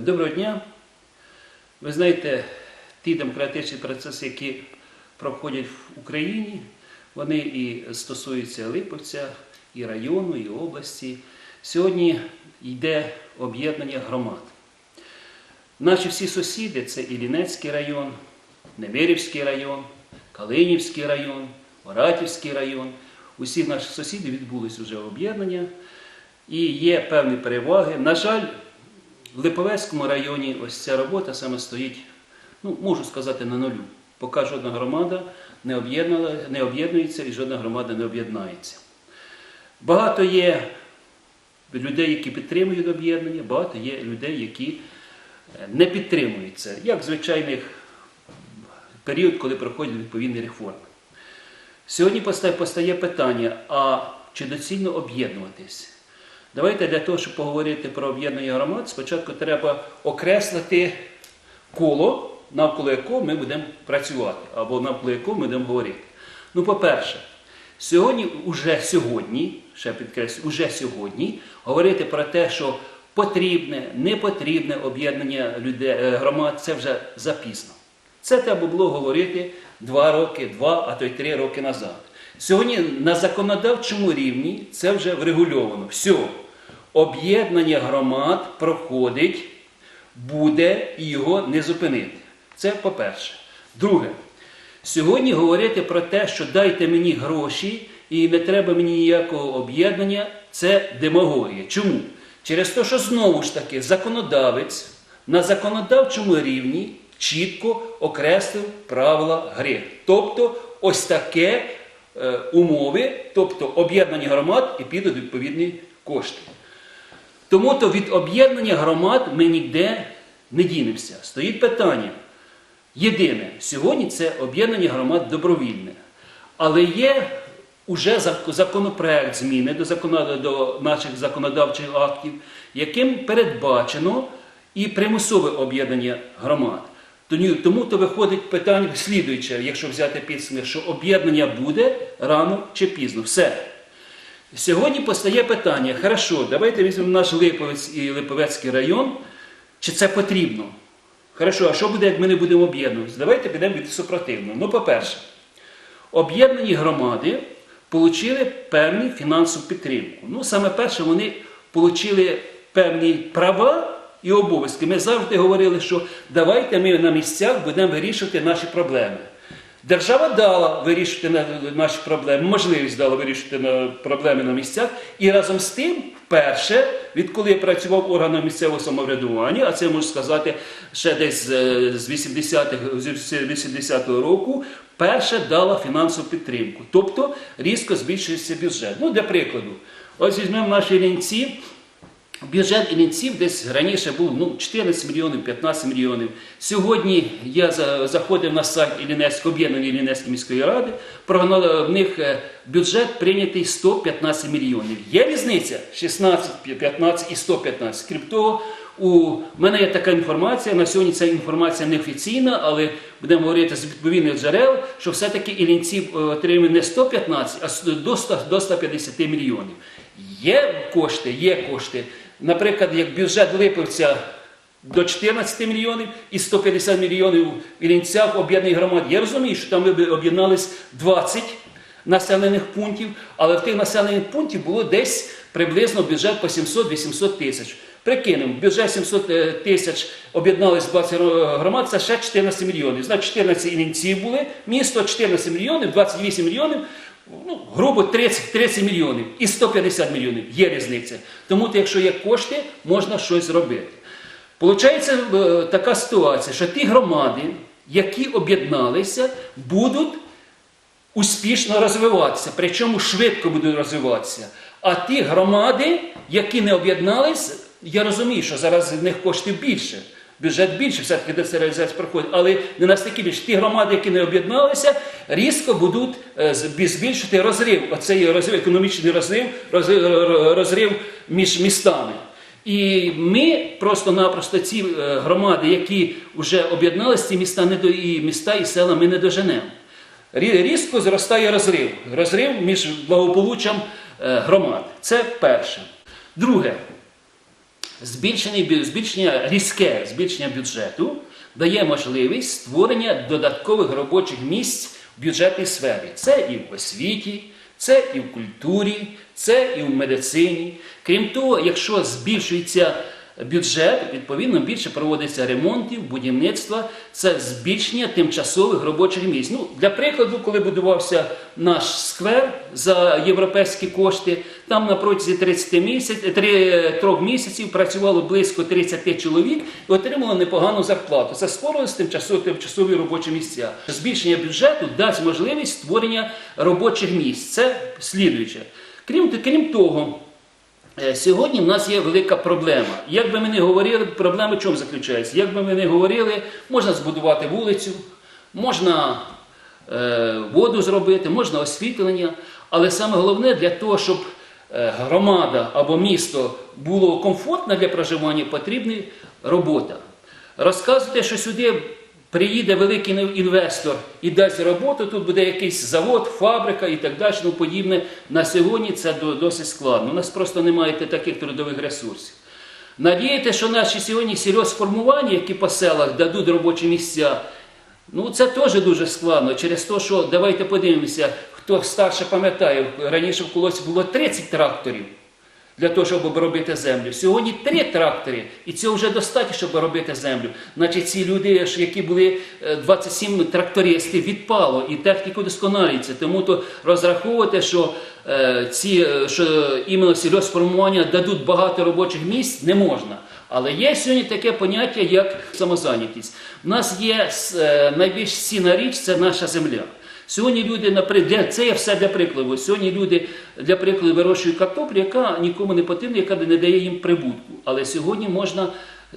Доброго дня. Ви знаєте, ті демократичні процеси, які проходять в Україні, вони і стосуються Липовця, і району, і області. Сьогодні йде об'єднання громад. Наші всі сусіди це Іллінецький район, Немирівський район, Калинівський район, Оратівський район. Усіх наших сусідів відбулись вже об'єднання і є певні переваги. На жаль, в Липовецькому районі ось ця робота саме стоїть, ну, можу сказати, на нулю. Поки жодна громада не, об'єднується і жодна громада не об'єднається. Багато є людей, які підтримують об'єднання, багато є людей, які е, не підтримують це, як звичайний період, коли проходять відповідні реформи. Сьогодні постає, питання, а чи доцільно об'єднуватись? Давайте для того, щоб поговорити про об'єднання громад, спочатку треба окреслити коло, навколо якого ми будемо працювати, або навколо якого ми будемо говорити. Ну, по-перше, сьогодні, уже сьогодні, ще підкреслю, уже сьогодні говорити про те, що потрібне, не потрібне об'єднання е, громад, це вже запізно. Це треба було говорити два роки, два, а то й три роки назад. Сьогодні на законодавчому рівні це вже врегульовано. Все, об'єднання громад проходить, буде і його не зупинити. Це по-перше. Друге, сьогодні говорити про те, що дайте мені гроші і не треба мені ніякого об'єднання, це демагогія. Чому? Через те, що знову ж таки законодавець на законодавчому рівні чітко окреслив правила гри. Тобто, ось таке е, умови, тобто об'єднані громад і підуть відповідні кошти. Тому то від об'єднання громад ми ніде не дінемося. Стоїть питання. Єдине, сьогодні це об'єднання громад добровільне. Але є уже законопроект зміни до, закону, до наших законодавчих актів, яким передбачено і примусове об'єднання громад. Тому- то виходить питання слідуюче, якщо взяти підсумок, що об'єднання буде рано чи пізно. Все. Сьогодні постає питання, хорошо, давайте візьмемо наш Липовець і Липовецький район, чи це потрібно? Хорошо, а що буде, як ми не будемо об'єднуватися? Давайте підемо від супротивного. Ну, по-перше, об'єднані громади отримали певну фінансову підтримку. Ну, саме перше, вони отримали певні права і обов'язки. Ми завжди говорили, що давайте ми на місцях будемо вирішувати наші проблеми. Держава дала вирішити наші проблеми, можливість дала вирішити проблеми на місцях. І разом з тим, вперше, відколи я працював органом місцевого самоврядування, а це можу сказати ще десь 80-х, з 80-го року, перше дала фінансову підтримку. Тобто різко збільшується бюджет. Ну, для прикладу, ось візьмемо наші лінці. Бюджет Іллінців десь раніше був ну, 14 мільйонів, 15 мільйонів. Сьогодні я заходив на сайт Іллінецької об'єднаної Іллінецької міської ради. Прогнали, в них е, бюджет прийнятий 115 мільйонів. Є різниця 16, 15 і 115. Крім того, у мене є така інформація. На сьогодні ця інформація неофіційна, але будемо говорити з відповідних джерел, що все-таки Іллінців е, отримує не 115, а с- до 100 до 150 мільйонів. Є кошти, є кошти. Наприклад, як бюджет Липовця до 14 мільйонів і 150 мільйонів в Іллінцях об'єднаних громад. Я розумію, що там ви об'єднались 20 населених пунктів, але в тих населених пунктів було десь приблизно бюджет по 700-800 тисяч. Прикинемо, бюджет 700 е, тисяч об'єднались 20 громад, це ще 14 мільйонів. Значить, 14 ілінців були, місто 14 мільйонів, 28 мільйонів, ну, грубо 30, 30 мільйонів і 150 мільйонів. Є різниця. Тому, якщо є кошти, можна щось зробити. Получається е, така ситуація, що ті громади, які об'єдналися, будуть успішно розвиватися, причому швидко будуть розвиватися. А ті громади, які не об'єднались, я розумію, що зараз в них коштів більше. Бюджет більше, все-таки децентралізація проходить, але не настільки більше. Ті громади, які не об'єдналися, різко будуть е, збільшити розрив. Оцей розрив, економічний розрив, розрив, розрив між містами. І ми просто-напросто ці е, громади, які вже об'єдналися, ці міста не до і міста і села ми не доженемо. Різко зростає розрив. Розрив між благополуччям е, громад. Це перше. Друге. Збільшений, бю- збільшення, різке збільшення бюджету дає можливість створення додаткових робочих місць в бюджетній сфері. Це і в освіті, це і в культурі, це і в медицині. Крім того, якщо збільшується бюджет, відповідно більше проводиться ремонтів, будівництва, це збільшення тимчасових робочих місць. Ну, для прикладу, коли будувався наш сквер за європейські кошти, там на протязі 30 місяців, 3 місяців працювало близько 30 чоловік і отримало непогану зарплату. Це створилось тимчасові, тимчасові робочі місця. Збільшення бюджету дасть можливість створення робочих місць. Це слідуюче. Крім, крім того, Е, Сьогодні в нас є велика проблема. Як би ми не говорили, проблема в чому заключається? Як би ми не говорили, можна збудувати вулицю, можна е, воду зробити, можна освітлення, але саме головне для того, щоб е, громада або місто було комфортно для проживання, потрібна робота. Розказуєте, що сюди приїде великий інвестор і дасть роботу, тут буде якийсь завод, фабрика і так далі, ну подібне. На сьогодні це досить складно. У нас просто немає таких трудових ресурсів. Надіяти, що наші сьогодні сільгоспформування, які по селах дадуть робочі місця, ну це теж дуже складно. Через те, що давайте подивимося, хто старше пам'ятає, раніше в колосі було 30 тракторів для того, щоб обробити землю. Сьогодні три трактори, і цього вже достатньо, щоб робити землю. Значить, ці люди, які були е, 27 трактористів, відпало, і техніка досконалюється. Тому то розраховувати, що е, ці е, що іменно сільгоспформування дадуть багато робочих місць, не можна. Але є сьогодні таке поняття, як самозайнятість. У нас є е, найбільш цінна річ це наша земля. Сьогодні люди, наприклад, це є все для прикладу. Сьогодні люди для прикладу вирощують картоплю, яка нікому не потрібна, яка не дає їм прибутку. Але сьогодні можна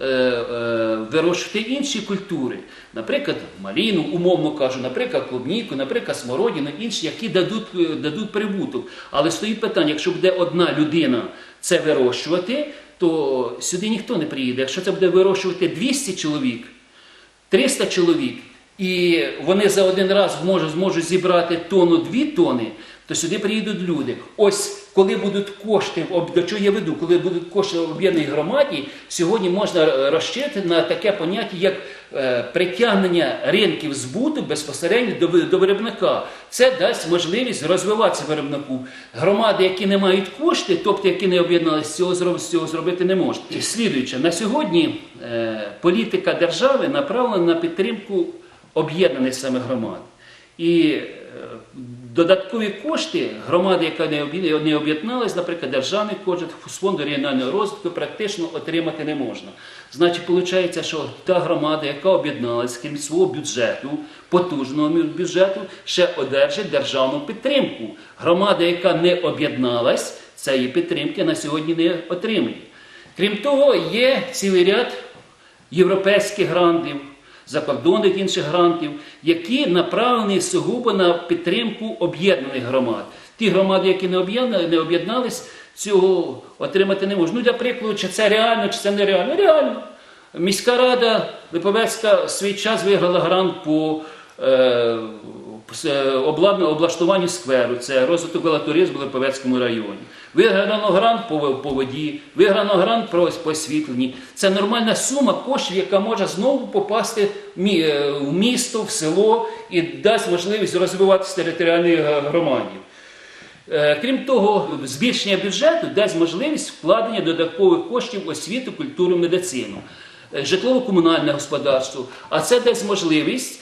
е, е, вирощувати інші культури. Наприклад, маліну, умовно кажу, наприклад, клубніку, наприклад, смородину, інші, які дадуть, е, дадуть прибуток. Але стоїть питання, якщо буде одна людина це вирощувати, то сюди ніхто не приїде. Якщо це буде вирощувати 200 чоловік, 300 чоловік, і вони за один раз зможуть, зможуть зібрати тонну дві тони, то сюди приїдуть люди. Ось коли будуть кошти, до чого я веду, коли будуть кошти в об'єднаній громаді, сьогодні можна розчити на таке поняття, як е, притягнення ринків збуту безпосередньо до, ви- до виробника. Це дасть можливість розвиватися виробнику. Громади, які не мають кошти, тобто які не об'єдналися, цього, зроб- цього зробити не можуть. І Слідуюче, на сьогодні е, політика держави направлена на підтримку об'єднаних саме громад. І е, додаткові кошти громади, яка не об'є- не об'єдналась, наприклад, державний кошт з фонду регіонального розвитку, практично отримати не можна. Значить, виходить, що та громада, яка об'єдналась, крім свого бюджету, потужного бюджету, ще одержить державну підтримку. Громада, яка не об'єдналась, цієї підтримки на сьогодні не отримує. Крім того, є цілий ряд європейських грантів, закордонних інших грантів, які направлені сугубо на підтримку об'єднаних громад. Ті громади, які не об'єднали, не об'єднались, цього отримати не можуть. Ну, для прикладу, чи це реально, чи це нереально? Реально. Міська рада Липовецька в свій час виграла грант по е, е, облаштуванню скверу, це розвиток велотуризму в Липовецькому районі. Виграно грант по, воді, виграно грант про освітленні. Це нормальна сума коштів, яка може знову попасти в е, місто, в село і дасть можливість розвиватися територіальної громаді. Е, Крім того, збільшення бюджету дасть можливість вкладення додаткових коштів в освіту, культуру, медицину, житлово-комунальне господарство. А це дасть можливість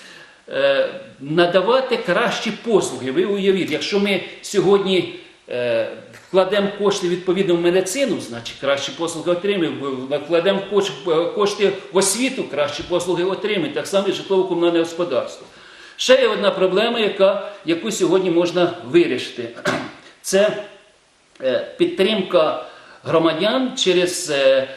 надавати кращі послуги. Ви уявіть, якщо ми сьогодні е, вкладемо кошти відповідно в медицину, значить кращі послуги отримаємо. Вкладемо кошти в освіту, кращі послуги отримаємо. Так само і житлово-комунальне господарство. Ще є одна проблема, яка, яку сьогодні можна вирішити. Це е, підтримка громадян через е,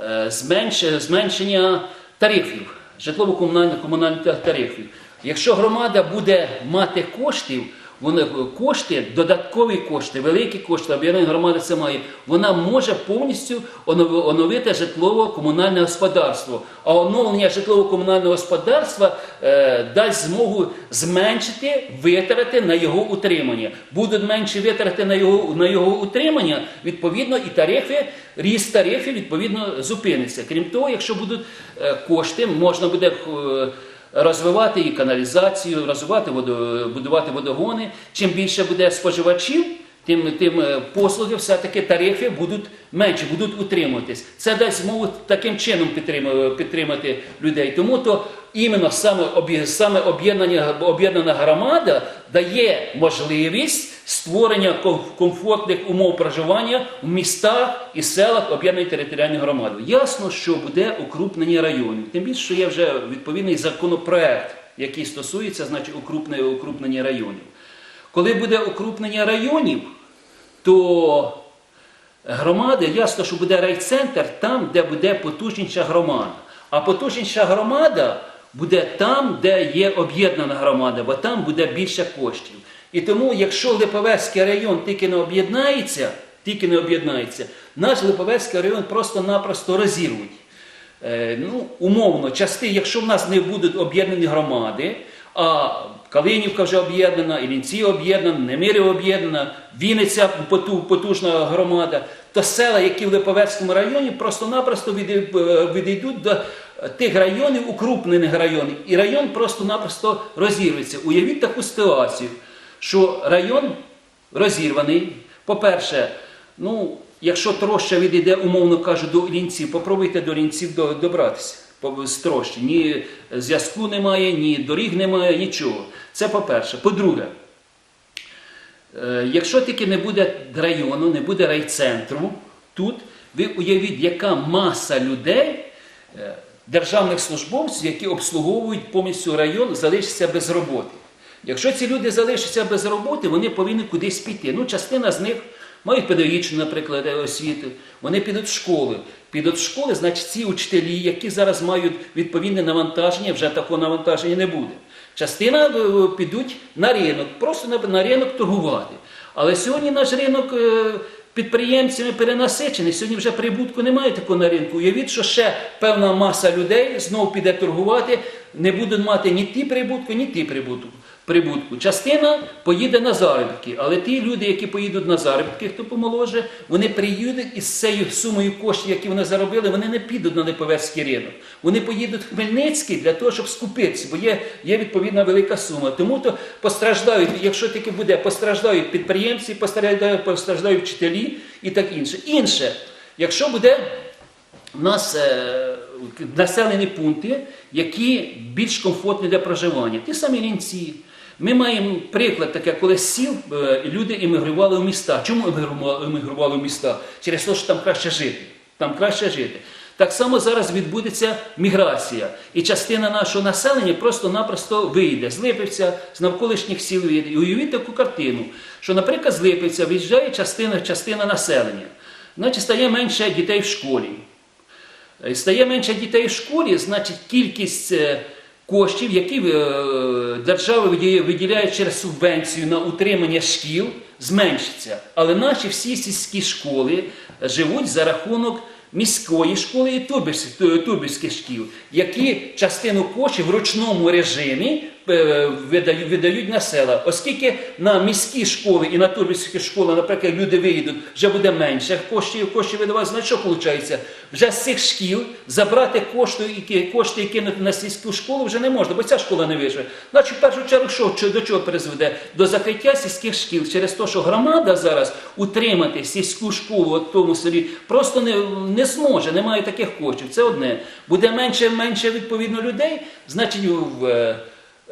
е, зменш- зменшення тарифів, житлово-комунальних комунальних тарифів. Якщо громада буде мати коштів, вони кошти, додаткові кошти, великі кошти, об'єднання громади це має, вона може повністю оновити житлово-комунальне господарство. А оновлення житлово-комунального господарства е, дасть змогу зменшити витрати на його утримання. Будуть менші витрати на його, на його утримання, відповідно, і тарифи, ріст тарифів відповідно зупиниться. Крім того, якщо будуть е, кошти, можна буде. е, розвивати і каналізацію, розвивати водо, будувати водогони. Чим більше буде споживачів, тим, тим е, послуги, все-таки тарифи будуть менше, будуть утримуватись. Це дасть змогу таким чином підтримати, підтримати людей. Тому то іменно саме, саме об'єднання, об'єднана громада дає можливість створення ком- комфортних умов проживання в містах і селах об'єднаної територіальної громади. Ясно, що буде укрупнення районів. Тим більше, що є вже відповідний законопроект, який стосується значить, укрупнення, укрупнення районів. Коли буде укрупнення районів, то громади, ясно, що буде райцентр там, де буде потужніша громада. А потужніша громада буде там, де є об'єднана громада, бо там буде більше коштів. І тому, якщо Липовецький район тільки не об'єднається, тільки не об'єднається, наш Липовецький район просто-напросто розірвуть. Е, ну, умовно, части, якщо в нас не будуть об'єднані громади, а Калинівка вже об'єднана, Ілінці об'єднана, Немирів об'єднана, Вінниця потужна громада, то села, які в Липовецькому районі, просто-напросто е, відійдуть до тих районів, укрупнених районів, і район просто-напросто розірветься. Уявіть таку ситуацію, що район розірваний. По-перше, ну, якщо троща відійде, умовно кажу, до лінців, попробуйте до лінців до- добратися. По- З трощі. Ні зв'язку немає, ні доріг немає, нічого. Це по-перше. По-друге, е, якщо тільки не буде району, не буде райцентру, тут ви уявіть, яка маса людей, е, державних службовців, які обслуговують повністю район, залишиться без роботи. Якщо ці люди залишаться без роботи, вони повинні кудись піти. Ну, частина з них мають педагогічну, наприклад, освіту, вони підуть в школи. Підуть в школи, значить, ці учителі, які зараз мають відповідне навантаження, вже такого навантаження не буде. Частина е, підуть на ринок, просто на, на ринок торгувати. Але сьогодні наш ринок е, підприємцями перенасичений, сьогодні вже прибутку немає такого на ринку. Уявіть, що ще певна маса людей знову піде торгувати, не будуть мати ні ті прибутку, ні ті прибутку. Прибутку. Частина поїде на заробітки, але ті люди, які поїдуть на заробітки, хто помоложе, вони приїдуть із цією сумою коштів, які вони заробили, вони не підуть на Липовецький ринок. Вони поїдуть в Хмельницький для того, щоб скупитися, бо є, є відповідна велика сума. Тому то постраждають, якщо таки буде, постраждають підприємці, постраждають, постраждають вчителі і так інше. Інше, якщо буде у нас е, населені пункти, які більш комфортні для проживання. Ті самі лінці. Ми маємо приклад таке, коли з сіл е, люди емігрували в міста. Чому емігрували- в міста? Через те, що там краще жити. Там краще жити. Так само зараз відбудеться міграція, і частина нашого населення просто-напросто вийде з Липівця, з навколишніх сіл вийде. І уявіть таку картину, що, наприклад, з Липівця виїжджає частина, частина населення, значить стає менше дітей в школі. Е, Стає менше дітей в школі, значить кількість е, коштів, які е, держава виділяє- через субвенцію на утримання шкіл, зменшиться. Але наші всі сільські школи живуть за рахунок міської школи і турбівсь- турбівських шкіл, які частину коштів в ручному режимі видають, видають на села. Оскільки на міські школи і на турбівські школи, наприклад, люди виїдуть, вже буде менше коштів, коштів видавати, значить що виходить? Вже з цих шкіл забрати кошти, які, кошти і кинути на сільську школу вже не можна, бо ця школа не виживе. Значить, в першу чергу, що, до чого призведе? До закриття сільських шкіл через те, що громада зараз утримати сільську школу в тому селі просто не, не зможе, немає таких коштів. Це одне. Буде менше менше відповідно людей, значить в, е, е,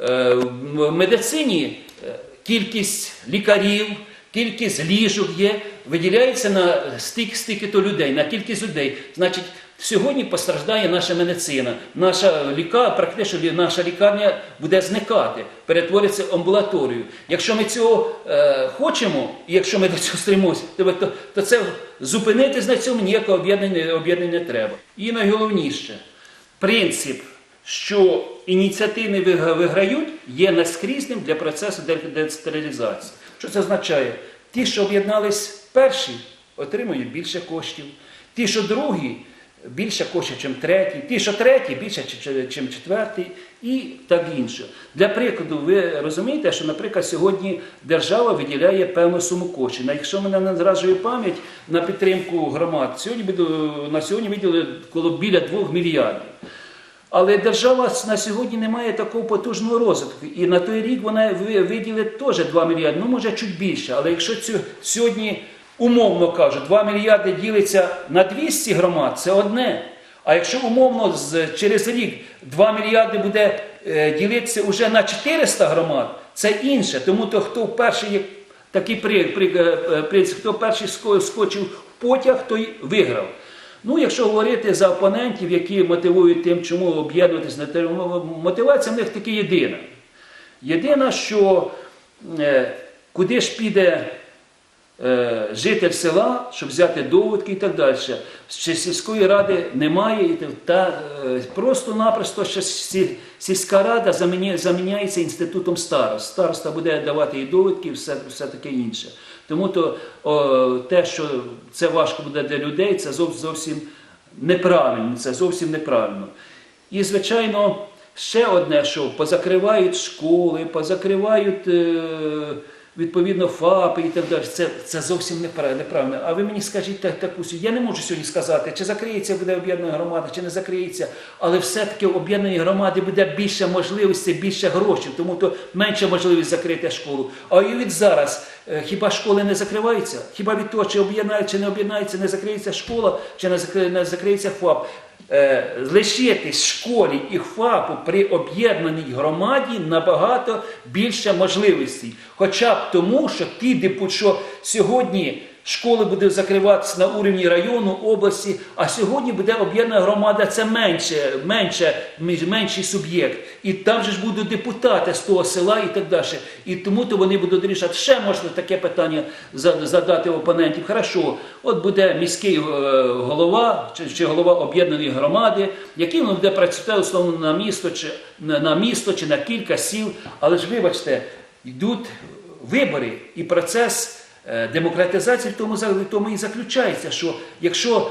в медицині е, кількість лікарів. Кількість ліжок є, виділяється на стільки, стільки то людей, на кількість людей. Значить, сьогодні постраждає наша медицина. Наша ліка, практично наша лікарня буде зникати, перетвориться в амбулаторію. Якщо ми цього е, хочемо, і якщо ми до цього стремимося, то, то, це зупинитись на цьому ніякого об'єднання, об'єднання не треба. І найголовніше, принцип що ініціативні виг- виграють є наскрізним для процесу де- децентралізації. Що це означає? Ті, що об'єднались перші, отримують більше коштів. Ті, що другі, більше коштів, ніж третій. Ті, що третій, більше, ніж четвертий, і так інше. Для прикладу, ви розумієте, що, наприклад, сьогодні держава виділяє певну суму коштів. Якщо мене не зраджує пам'ять на підтримку громад, сьогодні на сьогодні виділили коло біля 2 мільярдів. Але держава на сьогодні не має такого потужного розвитку. І на той рік вона виділить теж 2 мільярди, ну може чуть більше. Але якщо цю, сьогодні, умовно кажуть, 2 мільярди ділиться на 200 громад, це одне. А якщо умовно з, через рік 2 мільярди буде е, ділитися вже на 400 громад, це інше. Тому то, хто перший є такий при, при, е, принцип, хто перший ско- скочив потяг, той виграв. Ну, якщо говорити за опонентів, які мотивують тим, чому об'єднуватись на те, мотивація в них таки єдина. Єдина, що е, куди ж піде е, житель села, щоб взяти довідки і так далі. Ще сільської ради немає, та е, просто-напросто ще сільська рада заміня- заміняється інститутом старост. Староста буде давати і довідки, і все, все таке інше. Тому то о, те, що це важко буде для людей, це зовсім неправильно. Це зовсім неправильно. І, звичайно, ще одне, що позакривають школи, позакривають е, відповідно ФАПи і так далі. Це, це зовсім непра- неправильно. А ви мені скажіть так, таку сю- Я не можу сьогодні сказати, чи закриється буде об'єднана громада, чи не закриється. Але все-таки в об'єднаній громаді буде більше можливостей, більше грошей, тому то менше можливість закрити школу. А і від зараз е, хіба школи не закриваються? Хіба від того, чи об'єднається, чи не об'єднається, не закриється школа, чи не закриється ФАП? Е, лишитись школі і ФАПу при об'єднаній громаді набагато більше можливостей. Хоча б тому, що ті що сьогодні школи будуть закриватися на уровні району, області, а сьогодні буде об'єднана громада, це менше, менше, менший суб'єкт. І там же ж будуть депутати з того села і так далі. І тому то вони будуть рішати. Ще можна таке питання за- задати опонентів. Хорошо, от буде міський е, голова чи, голова об'єднаної громади, який він буде працювати основно на місто чи на місто чи на кілька сіл. Але ж вибачте, йдуть вибори і процес. Е, Демократизації в тому, в тому і заключається, що якщо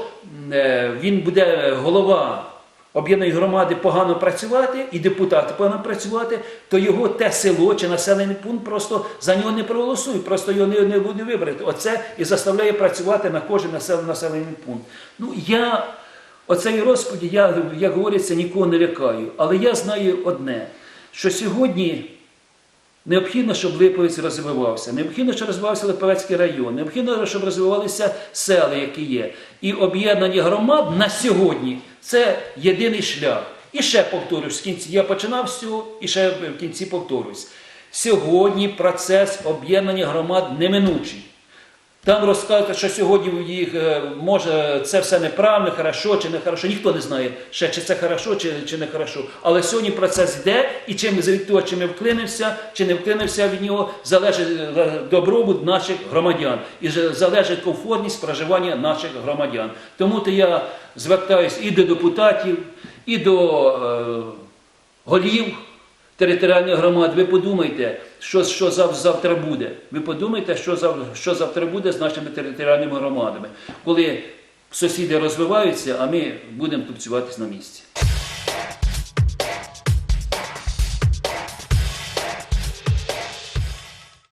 е, він буде голова об'єднаної громади погано працювати і депутати погано працювати, то його те село чи населений пункт просто за нього не проголосують, просто його не, не буде вибрати. Оце і заставляє працювати на кожен населений, пункт. Ну я оцей розподі, я, як говориться, нікого не лякаю. Але я знаю одне, що сьогодні. Необхідно, щоб Липовець розвивався, необхідно, щоб розвивався Липовецький район, необхідно, щоб розвивалися села, які є. І об'єднання громад на сьогодні це єдиний шлях. І ще повторюсь, в кінці я починав всю, і ще в кінці повторюсь. Сьогодні процес об'єднання громад неминучий. Там розказують, що сьогодні їх е, може це все неправильно, хорошо чи не хорошо. Ніхто не знає ще, чи це хорошо, чи, чи не хорошо. Але сьогодні процес йде, і чим від того, чи ми вклинився, чи не вклинився від нього, залежить е, добробут наших громадян і залежить комфортність проживання наших громадян. Тому то я звертаюся і до депутатів, і до е, голів територіальних громад, ви подумайте, що, що завтра буде. Ви подумайте, що, зав- що завтра буде з нашими територіальними громадами, коли сусіди розвиваються, а ми будемо тупцюватись на місці.